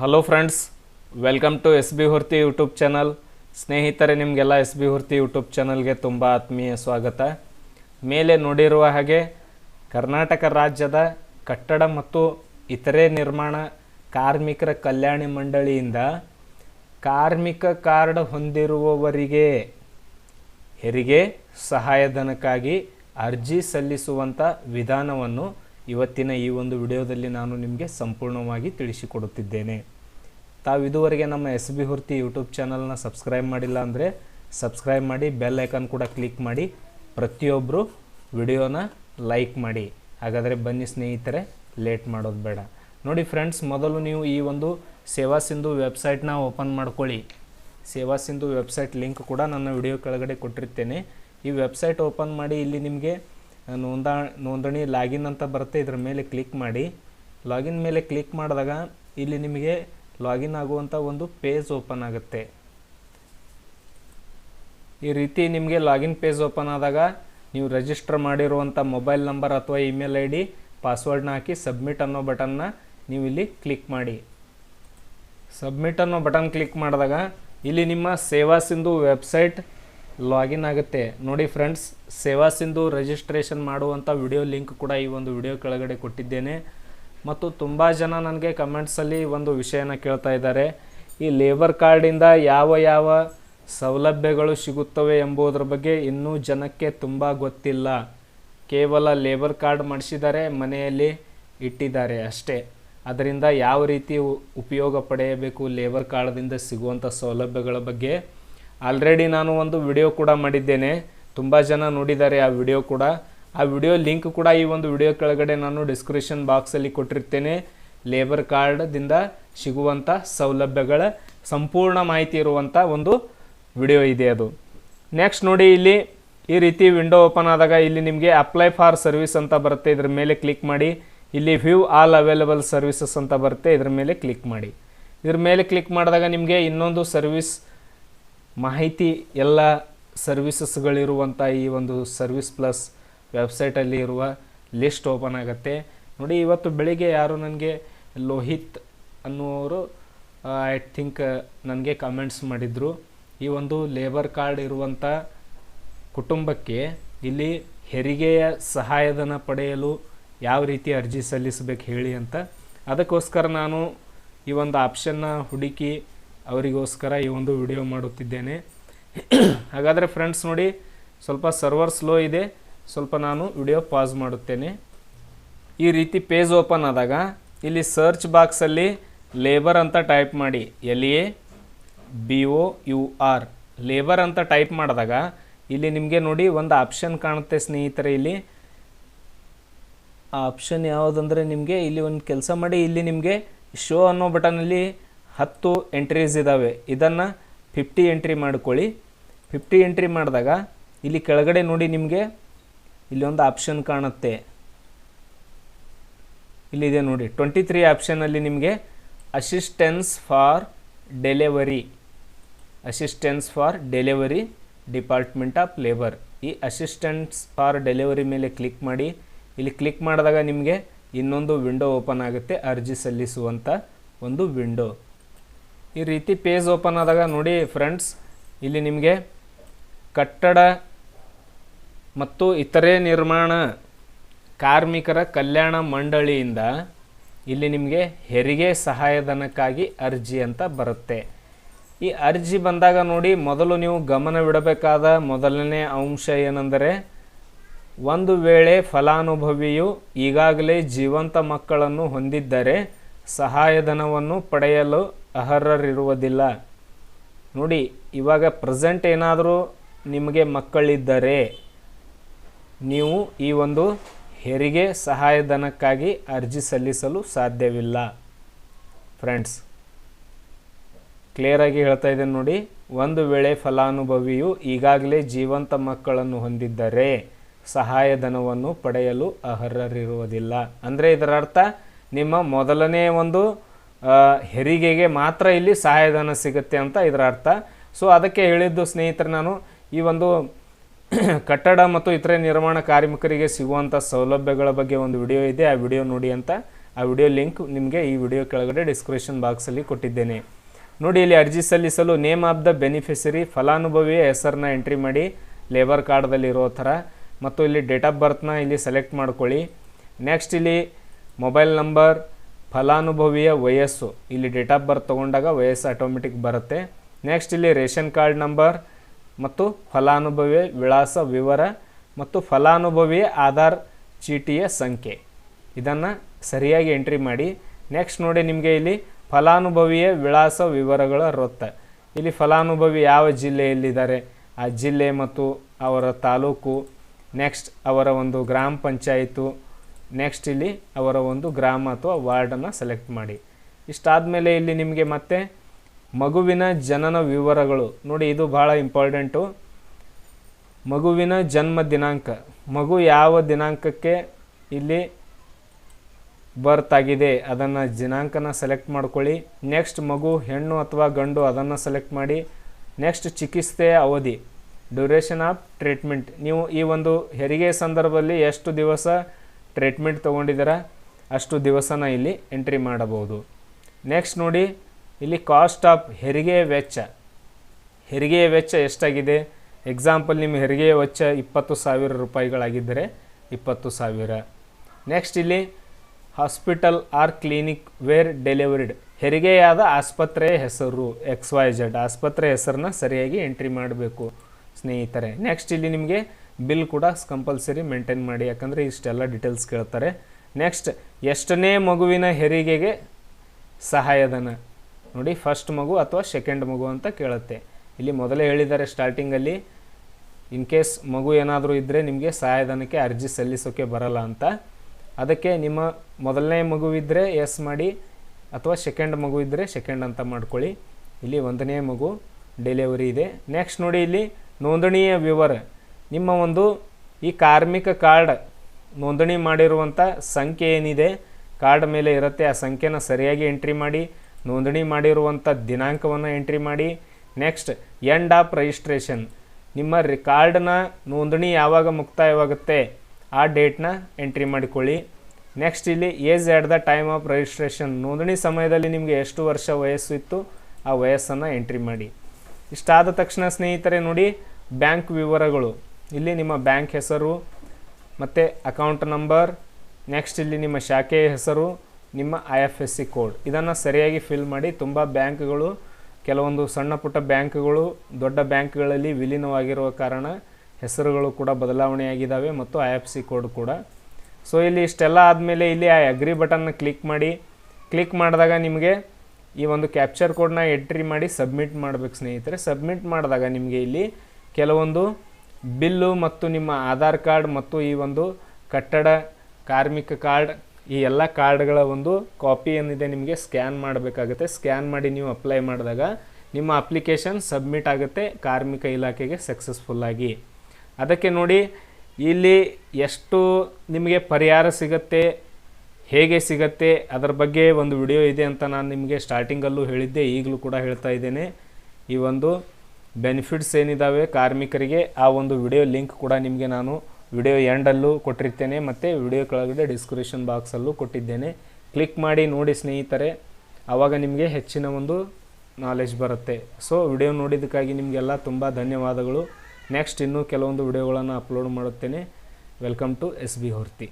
Hello friends welcome to S B Hurti YouTube channel ಸ್ನೇಹಿತರೆ, ನಿಮಗೆಲ್ಲ S B Hurti YouTube ಚಾನಲ್ಗೆ ತುಂಬ ಆತ್ಮೀಯ ಸ್ವಾಗತ. ಮೇಲೆ ನೋಡಿರುವ ಹಾಗೆ ಕರ್ನಾಟಕ ರಾಜ್ಯದ ಕಟ್ಟಡ ಮತ್ತು ಇತರೆ ನಿರ್ಮಾಣ ಕಾರ್ಮಿಕರ ಕಲ್ಯಾಣ ಮಂಡಳಿಯಿಂದ ಕಾರ್ಮಿಕ ಕಾರ್ಡ್ ಹೊಂದಿರುವವರಿಗೆ ಹೆರಿಗೆ ಸಹಾಯಧನಕ್ಕಾಗಿ ಅರ್ಜಿ ಸಲ್ಲಿಸುವಂಥ ವಿಧಾನವನ್ನು ಇವತ್ತಿನ ಈ ಒಂದು ವಿಡಿಯೋದಲ್ಲಿ ನಾನು ನಿಮಗೆ ಸಂಪೂರ್ಣವಾಗಿ ತಿಳಿಸಿಕೊಡುತ್ತಿದ್ದೇನೆ. ತಾವು ಇದುವರೆಗೆ ನಮ್ಮ ಎಸ್ ಬಿ ಹುರ್ತಿ ಯೂಟ್ಯೂಬ್ ಚಾನಲ್ನ ಸಬ್ಸ್ಕ್ರೈಬ್ ಮಾಡಿಲ್ಲ ಅಂದರೆ ಸಬ್ಸ್ಕ್ರೈಬ್ ಮಾಡಿ, ಬೆಲ್ ಐಕಾನ್ ಕೂಡ ಕ್ಲಿಕ್ ಮಾಡಿ ಪ್ರತಿಯೊಬ್ಬರು ವಿಡಿಯೋನ ಲೈಕ್ ಮಾಡಿ. ಹಾಗಾದರೆ ಬನ್ನಿ ಸ್ನೇಹಿತರೆ, ಲೇಟ್ ಮಾಡೋದು ಬೇಡ. ನೋಡಿ ಫ್ರೆಂಡ್ಸ್, ಮೊದಲು ನೀವು ಈ ಒಂದು ಸೇವಾ ಸಿಂಧು ವೆಬ್ಸೈಟ್ನ ಓಪನ್ ಮಾಡ್ಕೊಳ್ಳಿ. ಸೇವಾ ಸಿಂಧು ವೆಬ್ಸೈಟ್ ಲಿಂಕ್ ಕೂಡ ನನ್ನ ವಿಡಿಯೋ ಕೆಳಗಡೆ ಕೊಟ್ಟಿರ್ತೇನೆ. ಈ ವೆಬ್ಸೈಟ್ ಓಪನ್ ಮಾಡಿ ಇಲ್ಲಿ ನಿಮಗೆ ನೋಂದಾ ನೋಂದಣಿ ಲಾಗಿನ್ ಅಂತ ಬರುತ್ತೆ, ಇದರ ಮೇಲೆ ಕ್ಲಿಕ್ ಮಾಡಿ. ಲಾಗಿನ್ ಮೇಲೆ ಕ್ಲಿಕ್ ಮಾಡಿದಾಗ ಇಲ್ಲಿ ನಿಮಗೆ ಲಾಗಿನ್ ಆಗುವಂಥ ಒಂದು ಪೇಜ್ ಓಪನ್ ಆಗುತ್ತೆ. ಈ ರೀತಿ ನಿಮಗೆ ಲಾಗಿನ್ ಪೇಜ್ ಓಪನ್ ಆದಾಗ ನೀವು ರಿಜಿಸ್ಟರ್ ಮಾಡಿರುವಂಥ ಮೊಬೈಲ್ ನಂಬರ್ ಅಥವಾ ಇಮೇಲ್ ಐ ಡಿ ಪಾಸ್ವರ್ಡ್ನ ಹಾಕಿ ಸಬ್ಮಿಟ್ ಅನ್ನೋ ಬಟನ್ನ ನೀವು ಇಲ್ಲಿ ಕ್ಲಿಕ್ ಮಾಡಿ. ಸಬ್ಮಿಟ್ ಅನ್ನೋ ಬಟನ್ ಕ್ಲಿಕ್ ಮಾಡಿದಾಗ ಇಲ್ಲಿ ನಿಮ್ಮ ಸೇವಾ ಸಿಂಧು ವೆಬ್ಸೈಟ್ ಲಾಗಿನ್ ಆಗುತ್ತೆ. ನೋಡಿ ಫ್ರೆಂಡ್ಸ್, ಸೇವಾ ಸಿಂಧು ರಿಜಿಸ್ಟ್ರೇಷನ್ ಮಾಡುವಂಥ ವಿಡಿಯೋ ಲಿಂಕ್ ಕೂಡ ಈ ಒಂದು ವಿಡಿಯೋ ಕೆಳಗಡೆ ಕೊಟ್ಟಿದ್ದೇನೆ. ಮತ್ತು ತುಂಬ ಜನ ನನಗೆ ಕಮೆಂಟ್ಸಲ್ಲಿ ಒಂದು ವಿಷಯನ ಕೇಳ್ತಾ ಇದ್ದಾರೆ. ಈ ಲೇಬರ್ ಕಾರ್ಡಿಂದ ಯಾವ ಯಾವ ಸೌಲಭ್ಯಗಳು ಸಿಗುತ್ತವೆ ಎಂಬುದರ ಬಗ್ಗೆ ಇನ್ನೂ ಜನಕ್ಕೆ ತುಂಬ ಗೊತ್ತಿಲ್ಲ. ಕೇವಲ ಲೇಬರ್ ಕಾರ್ಡ್ ಮಾಡಿಸಿದ್ದಾರೆ, ಮನೆಯಲ್ಲಿ ಇಟ್ಟಿದ್ದಾರೆ ಅಷ್ಟೇ. ಅದರಿಂದ ಯಾವ ರೀತಿ ಉಪಯೋಗ ಪಡೆಯಬೇಕು ಲೇಬರ್ ಕಾರ್ಡ್ದಿಂದ ಸಿಗುವಂಥ ಸೌಲಭ್ಯಗಳ ಬಗ್ಗೆ ಆಲ್ರೆಡಿ ನಾನು ಒಂದು ವಿಡಿಯೋ ಕೂಡ ಮಾಡಿದ್ದೇನೆ. ತುಂಬ ಜನ ನೋಡಿದ್ದಾರೆ ಆ ವಿಡಿಯೋ ಕೂಡ. ಆ ವಿಡಿಯೋ ಲಿಂಕ್ ಕೂಡ ಈ ಒಂದು ವಿಡಿಯೋ ಕೆಳಗಡೆ ನಾನು ಡಿಸ್ಕ್ರಿಪ್ಷನ್ ಬಾಕ್ಸಲ್ಲಿ ಕೊಟ್ಟಿರ್ತೇನೆ. ಲೇಬರ್ ಕಾರ್ಡ್ದಿಂದ ಸಿಗುವಂಥ ಸೌಲಭ್ಯಗಳ ಸಂಪೂರ್ಣ ಮಾಹಿತಿ ಇರುವಂಥ ಒಂದು ವಿಡಿಯೋ ಇದೆ ಅದು. ನೆಕ್ಸ್ಟ್ ನೋಡಿ ಇಲ್ಲಿ ಈ ರೀತಿ ವಿಂಡೋ ಓಪನ್ ಆದಾಗ ಇಲ್ಲಿ ನಿಮಗೆ ಅಪ್ಲೈ ಫಾರ್ ಸರ್ವಿಸ್ ಅಂತ ಬರುತ್ತೆ. ಇದ್ರ ಮೇಲೆ ಕ್ಲಿಕ್ ಮಾಡಿ. ಇಲ್ಲಿ ವ್ಯೂ ಆಲ್ ಅವೈಲಬಲ್ ಸರ್ವಿಸಸ್ ಅಂತ ಬರುತ್ತೆ. ಇದ್ರ ಮೇಲೆ ಕ್ಲಿಕ್ ಮಾಡಿ. ಇದ್ರ ಮೇಲೆ ಕ್ಲಿಕ್ ಮಾಡಿದಾಗ ನಿಮಗೆ ಇನ್ನೊಂದು ಸರ್ವಿಸ್ ಮಾಹಿತಿ ಎಲ್ಲ ಸರ್ವಿಸಸ್ಗಳಿರುವಂಥ ಈ ಒಂದು ಸರ್ವಿಸ್ ಪ್ಲಸ್ ವೆಬ್ಸೈಟಲ್ಲಿ ಇರುವ ಲಿಸ್ಟ್ ಓಪನ್ ಆಗುತ್ತೆ. ನೋಡಿ, ಇವತ್ತು ಬೆಳಿಗ್ಗೆ ಯಾರು ನನಗೆ ಲೋಹಿತ್ ಅನ್ನುವರು ಐ ಥಿಂಕ್ ನನಗೆ ಕಮೆಂಟ್ಸ್ ಮಾಡಿದರು. ಈ ಒಂದು ಲೇಬರ್ ಕಾರ್ಡ್ ಇರುವಂಥ ಕುಟುಂಬಕ್ಕೆ ಇಲ್ಲಿ ಹೆರಿಗೆಯ ಸಹಾಯಧನ ಪಡೆಯಲು ಯಾವ ರೀತಿ ಅರ್ಜಿ ಸಲ್ಲಿಸಬೇಕು ಹೇಳಿ ಅಂತ. ಅದಕ್ಕೋಸ್ಕರ ನಾನು ಈ ಒಂದು ಆಪ್ಷನ್ನ ಹುಡುಕಿ ಅವರಿಗೋಸ್ಕರ ಈ ಒಂದು ವಿಡಿಯೋ ಮಾಡುತ್ತಿದ್ದೇನೆ. ಹಾಗಾದರೆ ಫ್ರೆಂಡ್ಸ್ ನೋಡಿ, ಸ್ವಲ್ಪ ಸರ್ವರ್ ಸ್ಲೋ ಇದೆ. ಸ್ವಲ್ಪ ನಾನು ವಿಡಿಯೋ ಪಾಸ್ ಮಾಡುತ್ತೇನೆ. ಈ ರೀತಿ ಪೇಜ್ ಓಪನ್ ಆದಾಗ ಇಲ್ಲಿ ಸರ್ಚ್ ಬಾಕ್ಸಲ್ಲಿ ಲೇಬರ್ ಅಂತ ಟೈಪ್ ಮಾಡಿ. L A B O U R labour ಅಂತ ಟೈಪ್ ಮಾಡಿದಾಗ ಇಲ್ಲಿ ನಿಮಗೆ ನೋಡಿ ಒಂದು ಆಪ್ಷನ್ ಕಾಣುತ್ತೆ ಸ್ನೇಹಿತರೆ ಇಲ್ಲಿ. ಆ ಆಪ್ಷನ್ ಯಾವುದಂದರೆ ನಿಮಗೆ ಇಲ್ಲಿ ಒಂದು ಕೆಲಸ ಮಾಡಿ ಇಲ್ಲಿ ನಿಮಗೆ ಶೋ ಅನ್ನೋ ಬಟನಲ್ಲಿ ಹತ್ತು ಎಂಟ್ರೀಸ್ ಇದ್ದಾವೆ ಇದನ್ನು ಫಿಫ್ಟಿ ಎಂಟ್ರಿ ಮಾಡ್ಕೊಳ್ಳಿ. ಫಿಫ್ಟಿ ಎಂಟ್ರಿ ಮಾಡಿದಾಗ ಇಲ್ಲಿ ಕೆಳಗಡೆ ನೋಡಿ ನಿಮಗೆ ಇಲ್ಲಿ ಒಂದು ಆಪ್ಷನ್ ಕಾಣುತ್ತೆ. ಇಲ್ಲಿದೆ ನೋಡಿ. ಟ್ವೆಂಟಿ ತ್ರೀ ಆಪ್ಷನಲ್ಲಿ ನಿಮಗೆ assistance for delivery assistance for delivery department of labour ಈ ಅಸಿಸ್ಟೆಂಟ್ಸ್ ಫಾರ್ ಡೆಲಿವರಿ ಮೇಲೆ ಕ್ಲಿಕ್ ಮಾಡಿ. ಇಲ್ಲಿ ಕ್ಲಿಕ್ ಮಾಡಿದಾಗ ನಿಮಗೆ ಇನ್ನೊಂದು ವಿಂಡೋ ಓಪನ್ ಆಗುತ್ತೆ. ಅರ್ಜಿ ಸಲ್ಲಿಸುವಂಥ ಒಂದು ವಿಂಡೋ ಈ ರೀತಿ ಪೇಜ್ ಓಪನ್ ಆದಾಗ ನೋಡಿ ಫ್ರೆಂಡ್ಸ್ ಇಲ್ಲಿ ನಿಮಗೆ ಕಟ್ಟಡ ಮತ್ತು ಇತರೆ ನಿರ್ಮಾಣ, ಕಾರ್ಮಿಕರ ಕಲ್ಯಾಣ ಮಂಡಳಿಯಿಂದ ಇಲ್ಲಿ ನಿಮಗೆ ಹೆರಿಗೆ ಸಹಾಯಧನಕ್ಕಾಗಿ ಅರ್ಜಿ ಅಂತ ಬರುತ್ತೆ. ಈ ಅರ್ಜಿ ಬಂದಾಗ ನೋಡಿ ಮೊದಲು ನೀವು ಗಮನವಿಡಬೇಕಾದ ಮೊದಲನೇ ಅಂಶ ಏನೆಂದರೆ, ಒಂದು ವೇಳೆ ಫಲಾನುಭವಿಯು ಈಗಾಗಲೇ ಜೀವಂತ ಮಕ್ಕಳನ್ನು ಹೊಂದಿದ್ದರೆ ಸಹಾಯಧನವನ್ನು ಪಡೆಯಲು ಅರ್ಹರಿರುವುದಿಲ್ಲ ನೋಡಿ, ಇವಾಗ ಪ್ರೆಸೆಂಟ್ ಏನಾದರೂ ನಿಮಗೆ ಮಕ್ಕಳಿದ್ದರೆ ನೀವು ಈ ಒಂದು ಹೆರಿಗೆ ಸಹಾಯಧನಕ್ಕಾಗಿ ಅರ್ಜಿ ಸಲ್ಲಿಸಲು ಸಾಧ್ಯವಿಲ್ಲ. ಫ್ರೆಂಡ್ಸ್ ಕ್ಲಿಯರಾಗಿ ಹೇಳ್ತಾ ಇದ್ದೇನೆ ನೋಡಿ, ಒಂದು ವೇಳೆ ಫಲಾನುಭವಿಯು ಈಗಾಗಲೇ ಜೀವಂತ ಮಕ್ಕಳನ್ನು ಹೊಂದಿದ್ದರೆ ಸಹಾಯಧನವನ್ನು ಪಡೆಯಲು ಅರ್ಹರಿರುವುದಿಲ್ಲ. ಅಂದರೆ ಇದರ ಅರ್ಥ ನಿಮ್ಮ ಮೊದಲನೇ ಒಂದು ಹೆರಿಗೆಗೆ ಮಾತ್ರ ಇಲ್ಲಿ ಸಹಾಯಧನ ಸಿಗುತ್ತೆ ಅಂತ ಇದರ ಅರ್ಥ. ಸೊ ಅದಕ್ಕೆ ಹೇಳಿದ್ದು ಸ್ನೇಹಿತರೆ ನಾನು, ಈ ಒಂದು ಕಟ್ಟಡ ಮತ್ತು ಇತರೆ ನಿರ್ಮಾಣ ಕಾರ್ಮಿಕರಿಗೆ ಸಿಗುವಂಥ ಸೌಲಭ್ಯಗಳ ಬಗ್ಗೆ ಒಂದು ವಿಡಿಯೋ ಇದೆ, ಆ ವಿಡಿಯೋ ನೋಡಿ ಅಂತ. ಆ ವಿಡಿಯೋ ಲಿಂಕ್ ನಿಮಗೆ ಈ ವಿಡಿಯೋ ಕೆಳಗಡೆ ಡಿಸ್ಕ್ರಿಪ್ಷನ್ ಬಾಕ್ಸಲ್ಲಿ ಕೊಟ್ಟಿದ್ದೇನೆ. ನೋಡಿ, ಇಲ್ಲಿ ಅರ್ಜಿ ಸಲ್ಲಿಸಲು ನೇಮ್ ಆಫ್ ದ ಬೆನಿಫಿಷರಿ, ಫಲಾನುಭವಿಯ ಹೆಸರನ್ನ ಎಂಟ್ರಿ ಮಾಡಿ, ಲೇಬರ್ ಕಾರ್ಡ್ದಲ್ಲಿರೋ ಥರ. ಮತ್ತು ಇಲ್ಲಿ ಡೇಟ್ ಆಫ್ ಬರ್ತ್ನ ಇಲ್ಲಿ ಸೆಲೆಕ್ಟ್ ಮಾಡ್ಕೊಳ್ಳಿ. ನೆಕ್ಸ್ಟ್ ಇಲ್ಲಿ ಮೊಬೈಲ್ ನಂಬರ್ ಫಲಾನುಭವಿಯ ವಯಸ್ಸು. ಇಲ್ಲಿ ಡೇಟ್ ಆಫ್ ಬರ್ತ್ ತೊಗೊಂಡಾಗ ವಯಸ್ಸು ಆಟೋಮೆಟಿಕ್ ಬರುತ್ತೆ. ನೆಕ್ಸ್ಟ್ ಇಲ್ಲಿ ರೇಷನ್ ಕಾರ್ಡ್ ನಂಬರ್ ಮತ್ತು ಫಲಾನುಭವಿಯ ವಿಳಾಸ ವಿವರ ಮತ್ತು ಫಲಾನುಭವಿಯ ಆಧಾರ್ ಚೀಟಿಯ ಸಂಖ್ಯೆ. ಇದನ್ನು ಸರಿಯಾಗಿ ಎಂಟ್ರಿ ಮಾಡಿ. ನೆಕ್ಸ್ಟ್ ನೋಡಿ ನಿಮಗೆ ಇಲ್ಲಿ ಫಲಾನುಭವಿಯ ವಿಳಾಸ ವಿವರಗಳ ರೊತ್ತ. ಇಲ್ಲಿ ಫಲಾನುಭವಿ ಯಾವ ಜಿಲ್ಲೆಯಲ್ಲಿದ್ದಾರೆ? ಆ ಜಿಲ್ಲೆ ಮತ್ತು ಅವರ ತಾಲೂಕು. ನೆಕ್ಸ್ಟ್ ಅವರ ಒಂದು ಗ್ರಾಮ ಪಂಚಾಯಿತು. ನೆಕ್ಸ್ಟ್ ಇಲ್ಲಿ ಅವರ ಒಂದು ಗ್ರಾಮ ಅಥವಾ ವಾರ್ಡನ್ನು ಸೆಲೆಕ್ಟ್ ಮಾಡಿ. ಇಷ್ಟಾದಮೇಲೆ ಇಲ್ಲಿ ನಿಮಗೆ ಮತ್ತೆ ಮಗುವಿನ ಜನನ ವಿವರಗಳು. ನೋಡಿ, ಇದು ಭಾಳ ಇಂಪಾರ್ಟೆಂಟು ಮಗುವಿನ ಜನ್ಮ ದಿನಾಂಕ. ಮಗು ಯಾವ ದಿನಾಂಕಕ್ಕೆ ಇಲ್ಲಿ ಬರ್ತ್ ಆಗಿದೆ, ಅದನ್ನು ದಿನಾಂಕನ ಸೆಲೆಕ್ಟ್ ಮಾಡ್ಕೊಳ್ಳಿ. ನೆಕ್ಸ್ಟ್ ಮಗು, ಹೆಣ್ಣು ಅಥವಾ ಗಂಡು ಅದನ್ನು ಸೆಲೆಕ್ಟ್ ಮಾಡಿ. ನೆಕ್ಸ್ಟ್ ಚಿಕಿತ್ಸೆಯ ಅವಧಿ. ಡ್ಯೂರೇಷನ್ ಆಫ್ ಟ್ರೀಟ್ಮೆಂಟ್ ನೀವು ಈ ಒಂದು ಹೆರಿಗೆ ಸಂದರ್ಭದಲ್ಲಿ ಎಷ್ಟು ದಿವಸ ಟ್ರೀಟ್ಮೆಂಟ್ ತೊಗೊಂಡಿದ್ದೀರಾ ಅಷ್ಟು ದಿವಸನ ಇಲ್ಲಿ ಎಂಟ್ರಿ ಮಾಡಬಹುದು. ನೆಕ್ಸ್ಟ್ ನೋಡಿ, ಇಲ್ಲಿ ಕಾಸ್ಟ್ ಆಫ್ ಹೆರಿಗೆ ವೆಚ್ಚ. ಹೆರಿಗೆಯ ವೆಚ್ಚ ಎಷ್ಟಾಗಿದೆ? ಎಕ್ಸಾಂಪಲ್ ನಿಮ್ಮ ಹೆರಿಗೆಯ ವೆಚ್ಚ ಇಪ್ಪತ್ತು ಸಾವಿರ ರೂಪಾಯಿಗಳಾಗಿದ್ದರೆ ಇಪ್ಪತ್ತು ಸಾವಿರ. ನೆಕ್ಸ್ಟ್ ಇಲ್ಲಿ hospital or clinic where delivered ಹೆರಿಗೆಯಾದ ಆಸ್ಪತ್ರೆಯ ಹೆಸರು ಎಕ್ಸ್ ವೈ ಜೆಡ್ ಆಸ್ಪತ್ರೆ ಹೆಸರನ್ನ ಸರಿಯಾಗಿ ಎಂಟ್ರಿ ಮಾಡಬೇಕು ಸ್ನೇಹಿತರೆ. ನೆಕ್ಸ್ಟ್ ಇಲ್ಲಿ ನಿಮಗೆ ಬಿಲ್ ಕೂಡ ಕಂಪಲ್ಸರಿ ಮೇಂಟೈನ್ ಮಾಡಿ, ಯಾಕಂದರೆ ಇಷ್ಟೆಲ್ಲ ಡೀಟೇಲ್ಸ್ ಕೇಳ್ತಾರೆ. ನೆಕ್ಸ್ಟ್, ಎಷ್ಟನೇ ಮಗುವಿನ ಹೆರಿಗೆಗೆ ಸಹಾಯಧನ? ನೋಡಿ ಫಸ್ಟ್ ಮಗು ಅಥವಾ ಸೆಕೆಂಡ್ ಮಗು ಅಂತ ಕೇಳುತ್ತೆ. ಇಲ್ಲಿ ಮೊದಲೇ ಹೇಳಿದ್ದಾರೆ ಸ್ಟಾರ್ಟಿಂಗಲ್ಲಿ ಇನ್ ಕೇಸ್ ಮಗು ಏನಾದರೂ ಇದ್ದರೆ ನಿಮಗೆ ಸಹಾಯಧನಕ್ಕೆ ಅರ್ಜಿ ಸಲ್ಲಿಸೋಕ್ಕೆ ಬರಲ್ಲ ಅಂತ. ಅದಕ್ಕೆ ನಿಮ್ಮ ಮೊದಲನೇ ಮಗುವಿದ್ದರೆ ಎಸ್ ಮಾಡಿ, ಅಥವಾ ಸೆಕೆಂಡ್ ಮಗು ಇದ್ದರೆ ಸೆಕೆಂಡ್ ಅಂತ ಮಾಡ್ಕೊಳ್ಳಿ. ಇಲ್ಲಿ ಒಂದನೇ ಮಗು ಡೆಲಿವರಿ ಇದೆ. ನೆಕ್ಸ್ಟ್ ನೋಡಿ, ಇಲ್ಲಿ ನೋಂದಣಿಯ ವಿವರ. ನಿಮ್ಮ ಒಂದು ಈ ಕಾರ್ಮಿಕ ಕಾರ್ಡ್ ನೋಂದಣಿ ಮಾಡಿರುವಂಥ ಸಂಖ್ಯೆ ಏನಿದೆ, ಕಾರ್ಡ್ ಮೇಲೆ ಇರುತ್ತೆ, ಆ ಸಂಖ್ಯೆನ ಸರಿಯಾಗಿ ಎಂಟ್ರಿ ಮಾಡಿ, ನೋಂದಣಿ ಮಾಡಿರುವಂಥ ದಿನಾಂಕವನ್ನು ಎಂಟ್ರಿ ಮಾಡಿ. Next, end of registration. ನಿಮ್ಮ ರಿ, ಕಾರ್ಡ್ನ ನೋಂದಣಿ ಯಾವಾಗ ಮುಕ್ತಾಯವಾಗುತ್ತೆ, ಆ ಡೇಟ್ನ ಎಂಟ್ರಿ ಮಾಡಿಕೊಳ್ಳಿ. ನೆಕ್ಸ್ಟ್, ಇಲ್ಲಿ age at the time of registration. ನೋಂದಣಿ ಸಮಯದಲ್ಲಿ ನಿಮಗೆ ಎಷ್ಟು ವರ್ಷ ವಯಸ್ಸು ಇತ್ತು, ಆ ವಯಸ್ಸನ್ನು ಎಂಟ್ರಿ ಮಾಡಿ. ಇಷ್ಟಾದ ತಕ್ಷಣ ಸ್ನೇಹಿತರೆ, ನೋಡಿ, ಬ್ಯಾಂಕ್ ವಿವರಗಳು. ಇಲ್ಲಿ ನಿಮ್ಮ ಬ್ಯಾಂಕ್ ಹೆಸರು, ಮತ್ತು ಅಕೌಂಟ್ ನಂಬರ್, ನೆಕ್ಸ್ಟ್ ಇಲ್ಲಿ ನಿಮ್ಮ ಶಾಖೆಯ ಹೆಸರು, ನಿಮ್ಮ I F S C code. ಇದನ್ನು ಸರಿಯಾಗಿ ಫಿಲ್ ಮಾಡಿ ತುಂಬ ಬ್ಯಾಂಕ್ಗಳು, ಕೆಲವೊಂದು ಸಣ್ಣ ಪುಟ್ಟ ಬ್ಯಾಂಕ್ಗಳು, ದೊಡ್ಡ ಬ್ಯಾಂಕ್ಗಳಲ್ಲಿ ವಿಲೀನವಾಗಿರುವ ಕಾರಣ ಹೆಸರುಗಳು ಕೂಡ ಬದಲಾವಣೆಯಾಗಿದ್ದಾವೆ ಮತ್ತು ಐ ಎಫ್ ಸಿ ಕೋಡ್ ಕೂಡ. ಸೊ ಇಲ್ಲಿ ಇಷ್ಟೆಲ್ಲ ಆದಮೇಲೆ ಇಲ್ಲಿ ಆ ಅಗ್ರಿ ಬಟನ್ನ ಕ್ಲಿಕ್ ಮಾಡಿ. ಕ್ಲಿಕ್ ಮಾಡಿದಾಗ ನಿಮಗೆ ಈ ಒಂದು ಕ್ಯಾಪ್ಚರ್ ಕೋಡ್ನ ಎಂಟ್ರಿ ಮಾಡಿ ಸಬ್ಮಿಟ್ ಮಾಡಬೇಕು ಸ್ನೇಹಿತರೆ. ಸಬ್ಮಿಟ್ ಮಾಡಿದಾಗ ನಿಮಗೆ ಇಲ್ಲಿ ಕೆಲವೊಂದು ಬಿಲ್ಲು ಮತ್ತು ನಿಮ್ಮ ಆಧಾರ್ ಕಾರ್ಡ್ ಮತ್ತು ಈ ಒಂದು ಕಟ್ಟಡ, ಕಾರ್ಮಿಕ ಕಾರ್ಡ್, ಈ ಎಲ್ಲ ಕಾರ್ಡ್ಗಳ ಒಂದು ಕಾಪಿ ಏನಿದೆ ನಿಮಗೆ ಸ್ಕ್ಯಾನ್ ಮಾಡಬೇಕಾಗುತ್ತೆ. ಸ್ಕ್ಯಾನ್ ಮಾಡಿ ನೀವು ಅಪ್ಲೈ ಮಾಡಿದಾಗ ನಿಮ್ಮ ಅಪ್ಲಿಕೇಶನ್ ಸಬ್ಮಿಟ್ ಆಗುತ್ತೆ ಕಾರ್ಮಿಕ ಇಲಾಖೆಗೆ ಸಕ್ಸಸ್ಫುಲ್ಲಾಗಿ ಅದಕ್ಕೆ ನೋಡಿ, ಇಲ್ಲಿ ಎಷ್ಟು ನಿಮಗೆ ಪರಿಹಾರ ಸಿಗುತ್ತೆ, ಹೇಗೆ ಸಿಗುತ್ತೆ, ಅದರ ಬಗ್ಗೆ ಒಂದು ವಿಡಿಯೋ ಇದೆ ಅಂತ ನಾನು ನಿಮಗೆ ಸ್ಟಾರ್ಟಿಂಗಲ್ಲೂ ಹೇಳಿದ್ದೆ, ಈಗಲೂ ಕೂಡ ಹೇಳ್ತಾ ಇದ್ದೇನೆ. ಈ ಒಂದು ಬೆನಿಫಿಟ್ಸ್ ಏನಿದ್ದಾವೆ ಕಾರ್ಮಿಕರಿಗೆ, ಆ ಒಂದು ವಿಡಿಯೋ ಲಿಂಕ್ ಕೂಡ ನಿಮಗೆ ನಾನು ವಿಡಿಯೋ ಎಂಡಲ್ಲೂ ಕೊಟ್ಟಿರ್ತೇನೆ, ಮತ್ತು ವಿಡಿಯೋ ಕೆಳಗಡೆ ಡಿಸ್ಕ್ರಿಪ್ಷನ್ ಬಾಕ್ಸಲ್ಲೂ ಕೊಟ್ಟಿದ್ದೇನೆ. ಕ್ಲಿಕ್ ಮಾಡಿ ನೋಡಿ ಸ್ನೇಹಿತರೆ ಆವಾಗ ನಿಮಗೆ ಹೆಚ್ಚಿನ ಒಂದು ನಾಲೆಜ್ ಬರುತ್ತೆ. ಸೊ ವಿಡಿಯೋ ನೋಡಿದ್ದಕ್ಕಾಗಿ ನಿಮಗೆಲ್ಲ ತುಂಬ ಧನ್ಯವಾದಗಳು. ನೆಕ್ಸ್ಟ್ ಇನ್ನೂ ಕೆಲವೊಂದು ವಿಡಿಯೋಗಳನ್ನು ಅಪ್ಲೋಡ್ ಮಾಡುತ್ತೇನೆ. Welcome to S B Horti